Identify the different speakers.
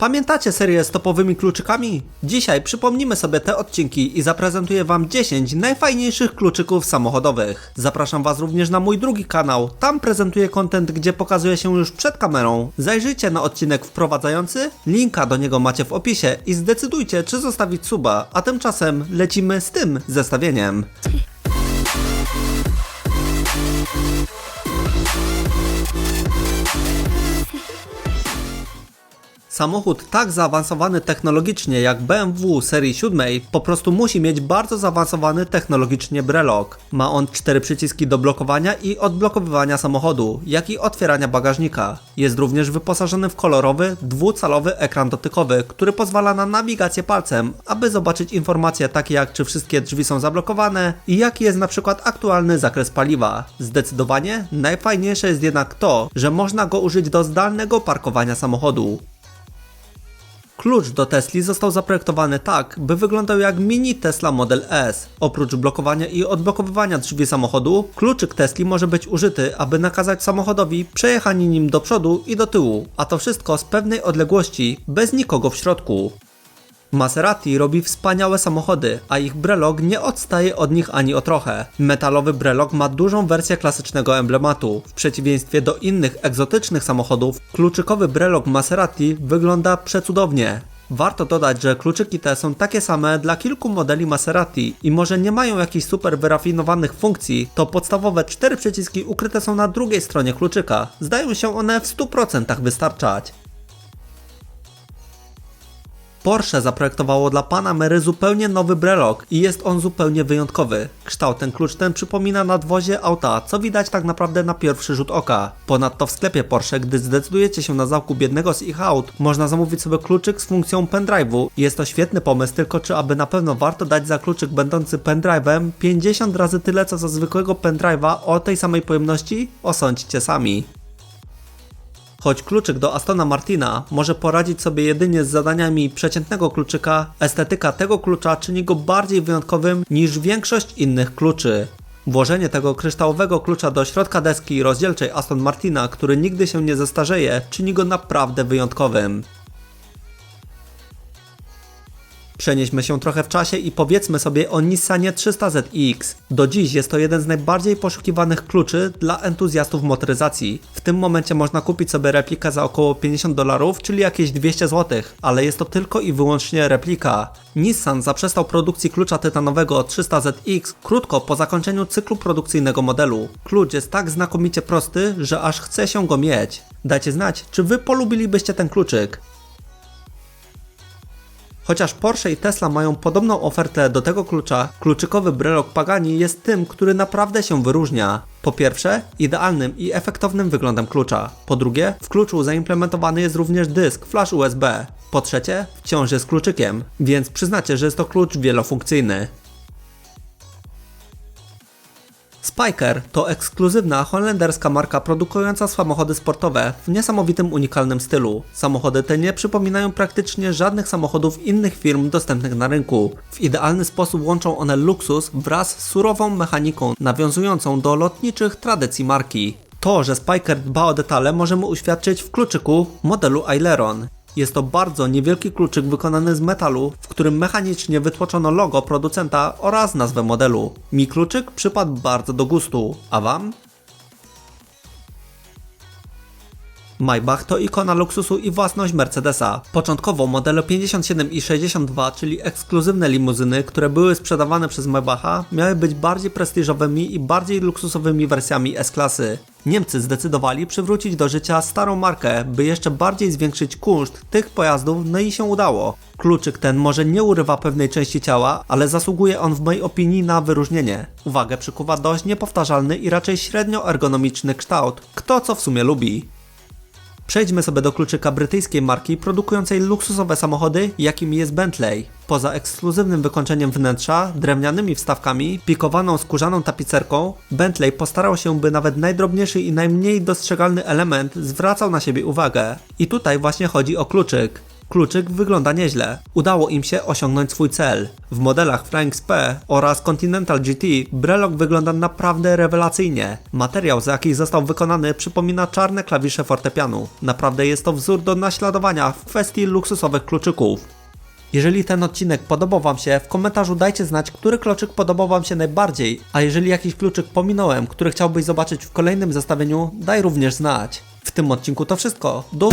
Speaker 1: Pamiętacie serię z topowymi kluczykami? Dzisiaj przypomnimy sobie te odcinki i zaprezentuję Wam 10 najfajniejszych kluczyków samochodowych. Zapraszam Was również na mój drugi kanał. Tam prezentuję content, gdzie pokazuję się już przed kamerą. Zajrzyjcie na odcinek wprowadzający, linka do niego macie w opisie i zdecydujcie, czy zostawić suba. A tymczasem lecimy z tym zestawieniem. Samochód tak zaawansowany technologicznie jak BMW serii 7 po prostu musi mieć bardzo zaawansowany technologicznie brelok. Ma on cztery przyciski do blokowania i odblokowywania samochodu, jak i otwierania bagażnika. Jest również wyposażony w kolorowy, dwucalowy ekran dotykowy, który pozwala na nawigację palcem, aby zobaczyć informacje takie jak czy wszystkie drzwi są zablokowane i jaki jest na przykład aktualny zakres paliwa. Zdecydowanie najfajniejsze jest jednak to, że można go użyć do zdalnego parkowania samochodu. Klucz do Tesli został zaprojektowany tak, by wyglądał jak mini Tesla Model S. Oprócz blokowania i odblokowywania drzwi samochodu, kluczyk Tesli może być użyty, aby nakazać samochodowi przejechanie nim do przodu i do tyłu, a to wszystko z pewnej odległości, bez nikogo w środku. Maserati robi wspaniałe samochody, a ich brelok nie odstaje od nich ani o trochę. Metalowy brelok ma dużą wersję klasycznego emblematu. W przeciwieństwie do innych egzotycznych samochodów, kluczykowy brelok Maserati wygląda przecudownie. Warto dodać, że kluczyki te są takie same dla kilku modeli Maserati i może nie mają jakichś super wyrafinowanych funkcji, to podstawowe cztery przyciski ukryte są na drugiej stronie kluczyka. Zdają się one w 100% wystarczać. Porsche zaprojektowało dla Panamery zupełnie nowy brelok i jest on zupełnie wyjątkowy. Kształtem klucz ten przypomina nadwozie auta, co widać tak naprawdę na pierwszy rzut oka. Ponadto w sklepie Porsche, gdy zdecydujecie się na zakup jednego z ich aut, można zamówić sobie kluczyk z funkcją pendrive'u. Jest to świetny pomysł, tylko czy aby na pewno warto dać za kluczyk będący pendrive'em 50 razy tyle co za zwykłego pendrive'a o tej samej pojemności? Osądźcie sami. Choć kluczyk do Astona Martina może poradzić sobie jedynie z zadaniami przeciętnego kluczyka, estetyka tego klucza czyni go bardziej wyjątkowym niż większość innych kluczy. Włożenie tego kryształowego klucza do środka deski rozdzielczej Aston Martina, który nigdy się nie zestarzeje, czyni go naprawdę wyjątkowym. Przenieśmy się trochę w czasie i powiedzmy sobie o Nissanie 300ZX. Do dziś jest to jeden z najbardziej poszukiwanych kluczy dla entuzjastów motoryzacji. W tym momencie można kupić sobie replikę za około 50 dolarów, czyli jakieś 200 zł, ale jest to tylko i wyłącznie replika. Nissan zaprzestał produkcji klucza tytanowego 300ZX krótko po zakończeniu cyklu produkcyjnego modelu. Klucz jest tak znakomicie prosty, że aż chce się go mieć. Dajcie znać, czy wy polubilibyście ten kluczyk. Chociaż Porsche i Tesla mają podobną ofertę do tego klucza, kluczykowy brelok Pagani jest tym, który naprawdę się wyróżnia. Po pierwsze, idealnym i efektownym wyglądem klucza. Po drugie, w kluczu zaimplementowany jest również dysk flash USB. Po trzecie, wciąż jest kluczykiem, więc przyznacie, że jest to klucz wielofunkcyjny. Spiker to ekskluzywna holenderska marka produkująca samochody sportowe w niesamowitym unikalnym stylu. Samochody te nie przypominają praktycznie żadnych samochodów innych firm dostępnych na rynku. W idealny sposób łączą one luksus wraz z surową mechaniką nawiązującą do lotniczych tradycji marki. To, że Spiker dba o detale możemy uświadczyć w kluczyku modelu Aileron. Jest to bardzo niewielki kluczyk wykonany z metalu, w którym mechanicznie wytłoczono logo producenta oraz nazwę modelu. Mi kluczyk przypadł bardzo do gustu, a Wam? Maybach to ikona luksusu i własność Mercedesa. Początkowo modele 57 i 62, czyli ekskluzywne limuzyny, które były sprzedawane przez Maybacha, miały być bardziej prestiżowymi i bardziej luksusowymi wersjami S-klasy. Niemcy zdecydowali przywrócić do życia starą markę, by jeszcze bardziej zwiększyć kunszt tych pojazdów, no i się udało. Kluczyk ten może nie urywa pewnej części ciała, ale zasługuje on w mojej opinii na wyróżnienie. Uwagę przykuwa dość niepowtarzalny i raczej średnio ergonomiczny kształt. Kto co w sumie lubi. Przejdźmy sobie do kluczyka brytyjskiej marki produkującej luksusowe samochody, jakim jest Bentley. Poza ekskluzywnym wykończeniem wnętrza, drewnianymi wstawkami, pikowaną skórzaną tapicerką, Bentley postarał się, by nawet najdrobniejszy i najmniej dostrzegalny element zwracał na siebie uwagę. I tutaj właśnie chodzi o kluczyk. Kluczyk wygląda nieźle. Udało im się osiągnąć swój cel. W modelach Flying Spur oraz Continental GT Brelok wygląda naprawdę rewelacyjnie. Materiał, z jakich został wykonany, przypomina czarne klawisze fortepianu. Naprawdę jest to wzór do naśladowania w kwestii luksusowych kluczyków. Jeżeli ten odcinek podobał Wam się, w komentarzu dajcie znać, który kluczyk podobał Wam się najbardziej, a jeżeli jakiś kluczyk pominąłem, który chciałbyś zobaczyć w kolejnym zestawieniu, daj również znać. W tym odcinku to wszystko. Do